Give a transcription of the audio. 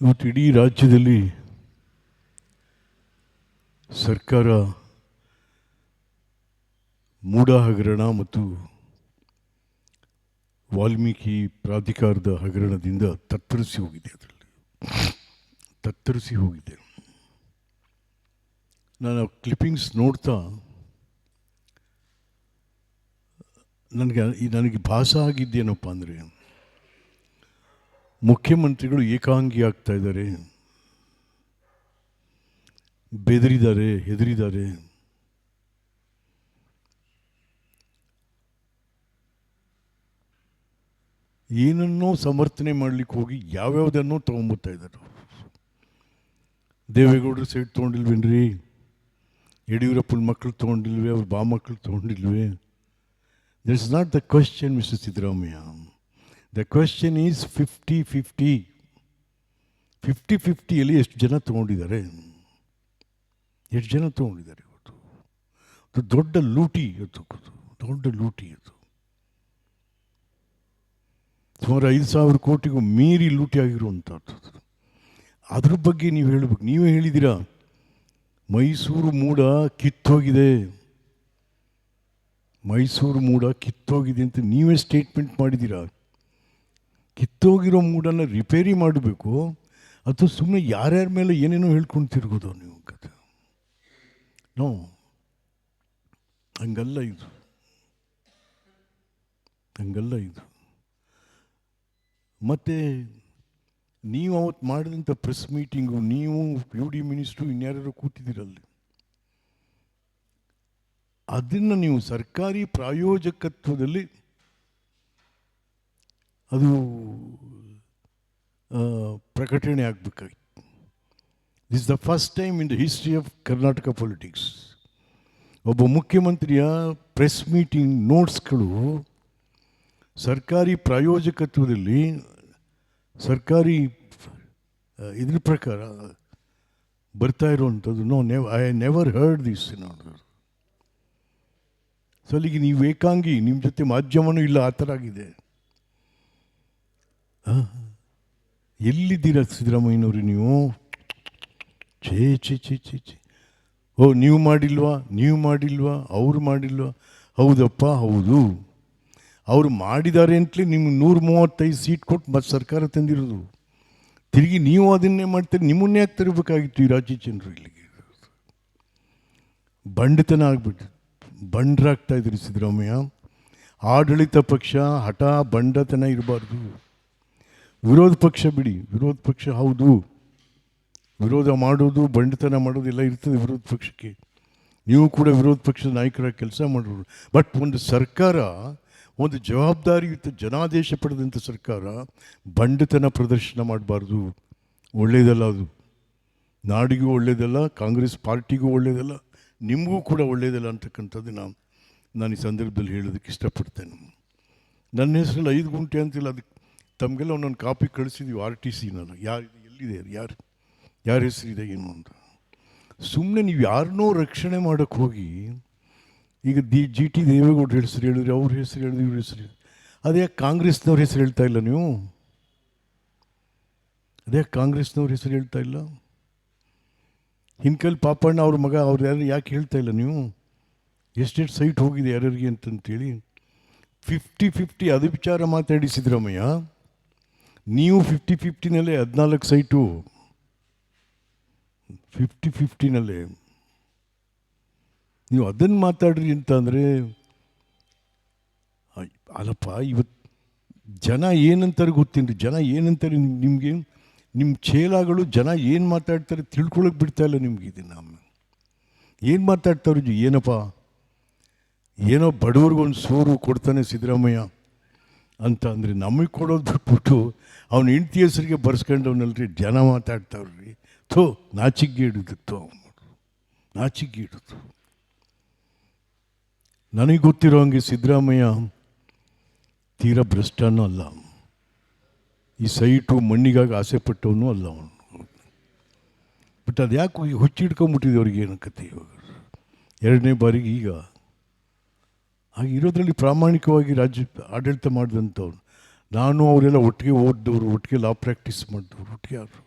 ಇವತ್ತು ಇಡೀ ರಾಜ್ಯದಲ್ಲಿ ಸರ್ಕಾರ ಮೂಡ ಹಗರಣ ಮತ್ತು ವಾಲ್ಮೀಕಿ ಪ್ರಾಧಿಕಾರದ ಹಗರಣದಿಂದ ತತ್ತರಿಸಿ ಹೋಗಿದೆ ಅದರಲ್ಲಿ. ತತ್ತರಿಸಿ ಹೋಗಿದೆ. ನಾನು ಕ್ಲಿಪ್ಪಿಂಗ್ಸ್ ನೋಡ್ತಾ ನನಗೆ ನನಗೆ ಭಾಸ ಆಗಿದ್ದೇನಪ್ಪ ಅಂದರೆ, ಮುಖ್ಯಮಂತ್ರಿಗಳು ಏಕಾಂಗಿ ಆಗ್ತಾ ಇದ್ದಾರೆ, ಬೆದರಿದ್ದಾರೆ, ಹೆದರಿದ್ದಾರೆ. ಏನನ್ನೋ ಸಮರ್ಥನೆ ಮಾಡಲಿಕ್ಕೆ ಹೋಗಿ ಯಾವ್ಯಾವುದನ್ನೋ ತೊಗೊಂಬತ್ತಾ ಇದ್ದಾರೆ. ದೇವೇಗೌಡರು ಸೈಟ್ ತೊಗೊಂಡಿಲ್ವೇನ್ರಿ? ಯಡಿಯೂರಪ್ಪನ ಮಕ್ಕಳು ತೊಗೊಂಡಿಲ್ವೇ? ಅವ್ರ ಬಾ ಮಕ್ಕಳು ತೊಗೊಂಡಿಲ್ವೇ? This is not the question mister Siddaramaiah the question is fifty fifty fifty ಫಿಫ್ಟಿಯಲ್ಲಿ ಎಷ್ಟು ಜನ ತೊಗೊಂಡಿದ್ದಾರೆ? ಎಷ್ಟು ಜನ ತೊಗೊಂಡಿದ್ದಾರೆ ಇವತ್ತು? ಅದು ದೊಡ್ಡ ಲೂಟಿ ಇವತ್ತು. ದೊಡ್ಡ ಲೂಟಿ ಅದು. ಸುಮಾರು ಐದು ಸಾವಿರ ಕೋಟಿಗೂ ಮೀರಿ ಲೂಟಿ ಆಗಿರುವಂಥದ್ದು ಅದ್ರ ಬಗ್ಗೆ ನೀವು ಹೇಳಬೇಕು. ನೀವೇ ಹೇಳಿದ್ದೀರಾ? ಮೈಸೂರು ಮೂಡ ಕಿತ್ತೋಗಿದೆ. ಮೈಸೂರು ಮೂಡ ಕಿತ್ತೋಗಿದೆ ಅಂತ ನೀವೇ ಸ್ಟೇಟ್ಮೆಂಟ್ ಮಾಡಿದ್ದೀರಾ? ಕಿತ್ತೋಗಿರೋ ಮೂಡನ್ನು ರಿಪೇರಿ ಮಾಡಬೇಕು. ಅಥವಾ ಸುಮ್ಮನೆ ಯಾರ್ಯಾರ ಮೇಲೆ ಏನೇನೋ ಹೇಳ್ಕೊಂಡು ತಿರ್ಗೋದು ನೀವು ಕತೆ ನೋ, ಹಂಗಲ್ಲ ಇದು. ಹಂಗಲ್ಲ ಇದು. ಮತ್ತು ನೀವು ಅವತ್ತು ಮಾಡಿದಂಥ ಪ್ರೆಸ್ ಮೀಟಿಂಗು ನೀವು ಯು ಡಿ ಮಿನಿಸ್ಟ್ರು ಇನ್ಯಾರ್ಯಾರು ಕೂತಿದ್ದೀರಲ್ಲಿ ಅದನ್ನು ನೀವು ಸರ್ಕಾರಿ ಪ್ರಾಯೋಜಕತ್ವದಲ್ಲಿ ಅದು ಪ್ರಕಟಣೆ ಆಗಬೇಕಾಗಿತ್ತು. This the first time in the history of Karnataka politics ಒಬ್ಬ ಮುಖ್ಯಮಂತ್ರಿಯ ಪ್ರೆಸ್ ಮೀಟಿಂಗ್ ನೋಟ್ಸ್ಗಳು ಸರ್ಕಾರಿ ಪ್ರಾಯೋಜಕತ್ವದಲ್ಲಿ ಸರ್ಕಾರಿ ಇದ್ರ ಪ್ರಕಾರ ಬರ್ತಾ ಇರುವಂಥದ್ದು. No ನೆವ್ I never heard this ನೋಡಿದ್ರು ಸೊ ಅಲ್ಲಿಗೆ ನೀವು ಏಕಾಂಗಿ ನಿಮ್ಮ ಜೊತೆ ಮಾಧ್ಯಮನೂ ಇಲ್ಲ, ಆ ಥರ ಆಗಿದೆ. ಎಲ್ಲಿದ್ದೀರ ಸಿದ್ದರಾಮಯ್ಯನವರು ನೀವು? ಛೇ ಛೇ ಛೇ ಛೇ ಛೇ. ಓ, ನೀವು ಮಾಡಿಲ್ವಾ? ನೀವು ಮಾಡಿಲ್ವಾ? ಅವ್ರು ಮಾಡಿಲ್ವಾ? ಹೌದಪ್ಪ, ಹೌದು. ಅವರು ಮಾಡಿದ್ದಾರೆ ಅಂತಲೇ ನಿಮ್ಗೆ ನೂರ ಮೂವತ್ತೈದು ಸೀಟ್ ಕೊಟ್ಟು ಮತ್ತೆ ಸರ್ಕಾರ ತಂದಿರೋದು. ತಿರುಗಿ ನೀವು ಅದನ್ನೇ ಮಾಡ್ತೀರಿ, ನಿಮ್ಮನ್ನೇ ಯಾಕೆ ತರಬೇಕಾಗಿತ್ತು ಈ ರಾಜ್ಯ ಜನರು ಇಲ್ಲಿಗೆ? ಬಂಡತನ ಆಗ್ಬಿಟ್ಟು ಬಂಡ್ರಾಗ್ತಾ ಇದ್ರು ಸಿದ್ದರಾಮಯ್ಯ. ಆಡಳಿತ ಪಕ್ಷ ಹಠ ಬಂಡತನ ಇರಬಾರ್ದು. ವಿರೋಧ ಪಕ್ಷ ಬಿಡಿ. ವಿರೋಧ ಪಕ್ಷ ಹೌದು. ವಿರೋಧ ಮಾಡೋದು, ಬಂಡತನ ಮಾಡೋದು ಎಲ್ಲ ಇರ್ತದೆ ವಿರೋಧ ಪಕ್ಷಕ್ಕೆ. ನೀವು ಕೂಡ ವಿರೋಧ ಪಕ್ಷದ ನಾಯಕರಾಗಿ ಕೆಲಸ ಮಾಡೋರು. ಬಟ್ ಒಂದು ಸರ್ಕಾರ, ಒಂದು ಜವಾಬ್ದಾರಿಯುತ ಜನಾದೇಶ ಪಡೆದಂಥ ಸರ್ಕಾರ ಬಂಡತನ ಪ್ರದರ್ಶನ ಮಾಡಬಾರ್ದು. ಒಳ್ಳೆಯದಲ್ಲ ಅದು. ನಾಡಿಗೂ ಒಳ್ಳೆಯದಲ್ಲ ಕಾಂಗ್ರೆಸ್ ಪಾರ್ಟಿಗೂ ಒಳ್ಳೆಯದಲ್ಲ ನಿಮಗೂ ಕೂಡ ಒಳ್ಳೆಯದಲ್ಲ ಅಂತಕ್ಕಂಥದ್ದು ನಾನು ನಾನು ಈ ಸಂದರ್ಭದಲ್ಲಿ ಹೇಳೋದಕ್ಕೆ ಇಷ್ಟಪಡ್ತೇನೆ. ನನ್ನ ಹೆಸರಲ್ಲಿ ಐದು ಗುಂಟೆ ಅಂತಿಲ್ಲ, ಅದಕ್ಕೆ ತಮಗೆಲ್ಲ ಒಂದೊಂದು ಕಾಪಿ ಕಳಿಸಿದ್ದೀವಿ ಆರ್ ಟಿ ಸಿ ನಾನು. ಯಾರು ಎಲ್ಲಿದೆ ಯಾರು? ಯಾರ ಹೆಸರಿದೆ ಏನು ಅಂತ. ಸುಮ್ಮನೆ ನೀವು ಯಾರನ್ನೋ ರಕ್ಷಣೆ ಮಾಡೋಕ್ಕೆ ಹೋಗಿ, ಈಗ ದಿ, ಜಿ ಟಿ ದೇವೇಗೌಡ್ರ ಹೆಸರು ಹೇಳಿದ್ರಿ ಅವ್ರ ಹೆಸರು ಹೇಳಿದ್ರಿ ಇವ್ರ ಹೆಸರು ಹೇಳಿದ್ರಿ, ಅದೇ ಕಾಂಗ್ರೆಸ್ನವ್ರ ಹೆಸರು ಹೇಳ್ತಾ ಇಲ್ಲ ನೀವು? ಅದೇ ಕಾಂಗ್ರೆಸ್ನವ್ರ ಹೆಸರು ಹೇಳ್ತಾ ಇಲ್ಲ? ಹಿನ್ಕಲ್ ಪಾಪಣ್ಣ ಅವ್ರ ಮಗ, ಅವ್ರು ಯಾರು ಯಾಕೆ ಹೇಳ್ತಾ ಇಲ್ಲ ನೀವು? ಎಷ್ಟೆಷ್ಟು ಸೈಟ್ ಹೋಗಿದೆ ಯಾರ್ಯಾರಿಗೆ ಅಂತಂತೇಳಿ. ಫಿಫ್ಟಿ ಫಿಫ್ಟಿ ಅದು ವಿಚಾರ ಮಾತಾಡಿಸಿದ್ರಮ್ಮಯ್ಯ ನೀವು ಫಿಫ್ಟಿ ಫಿಫ್ಟಿನಲ್ಲೇ ಹದಿನಾಲ್ಕು ಸೈಟು. ಫಿಫ್ಟಿ ಫಿಫ್ಟಿನಲ್ಲೇ ನೀವು ಅದನ್ನು ಮಾತಾಡ್ರಿ ಅಂತ ಅಂದರೆ ಅಲ್ಲಪ್ಪ ಇವತ್ತು ಜನ ಏನಂತಾರೆ ಗೊತ್ತಿನ್ರಿ? ಜನ ಏನಂತಾರೆ ನಿಮಗೆ? ನಿಮ್ಮ ಚೇಲಾಗಳು ಜನ ಏನು ಮಾತಾಡ್ತಾರೆ ತಿಳ್ಕೊಳಕ್ಕೆ ಬಿಡ್ತಾ ಇಲ್ಲ ನಿಮ್ಗೆ ಇದನ್ನು. ಏನು ಮಾತಾಡ್ತಾರೆ ಏನಪ್ಪ? ಏನೋ ಬಡವ್ರಿಗೊಂದು ಸೂರು ಕೊಡ್ತಾನೆ ಸಿದ್ದರಾಮಯ್ಯ ಅಂತ ಅಂದರೆ ನಮಗೆ ಕೊಡೋದು ಬಿಟ್ಬಿಟ್ಟು ಅವ್ನ ಹೆಂಡತಿ ಹೆಸರಿಗೆ ಬರ್ಸ್ಕೊಂಡವನಲ್ರಿ, ಜನ ಮಾತಾಡ್ತಾವ್ರಿ. ಥೋ ನಾಚಿಗೆ ಹಿಡಿದಿತ್ತು ಅವನು ನಾಚಿಗೆ ಹಿಡಿದು ನನಗೆ ಗೊತ್ತಿರೋ ಹಂಗೆ ಸಿದ್ದರಾಮಯ್ಯ ತೀರಾ ಭ್ರಷ್ಟನೂ ಅಲ್ಲ ಈ ಸೈಟು ಮಣ್ಣಿಗಾಗಿ ಆಸೆ ಪಟ್ಟವನು ಅಲ್ಲ ಅವನು. ಬಟ್ ಅದು ಯಾಕೆ ಹುಚ್ಚಿಡ್ಕೊಂಬಿಟ್ಟಿದೆ ಅವ್ರಿಗೆ ಏನು ಕತೆ ಇವಾಗ? ಎರಡನೇ ಬಾರಿಗೆ ಈಗ. ಹಾಗೆ ಇರೋದ್ರಲ್ಲಿ ಪ್ರಾಮಾಣಿಕವಾಗಿ ರಾಜ್ಯ ಆಡಳಿತ ಮಾಡಿದಂಥವ್ರು. ನಾನು ಅವರೆಲ್ಲ ಒಟ್ಟಿಗೆ ಓದಿದವರು, ಒಟ್ಟಿಗೆ ಲಾ ಪ್ರಾಕ್ಟೀಸ್ ಮಾಡಿದವರು, ಒಟ್ಟಿಗೆ ಆದ್ರು.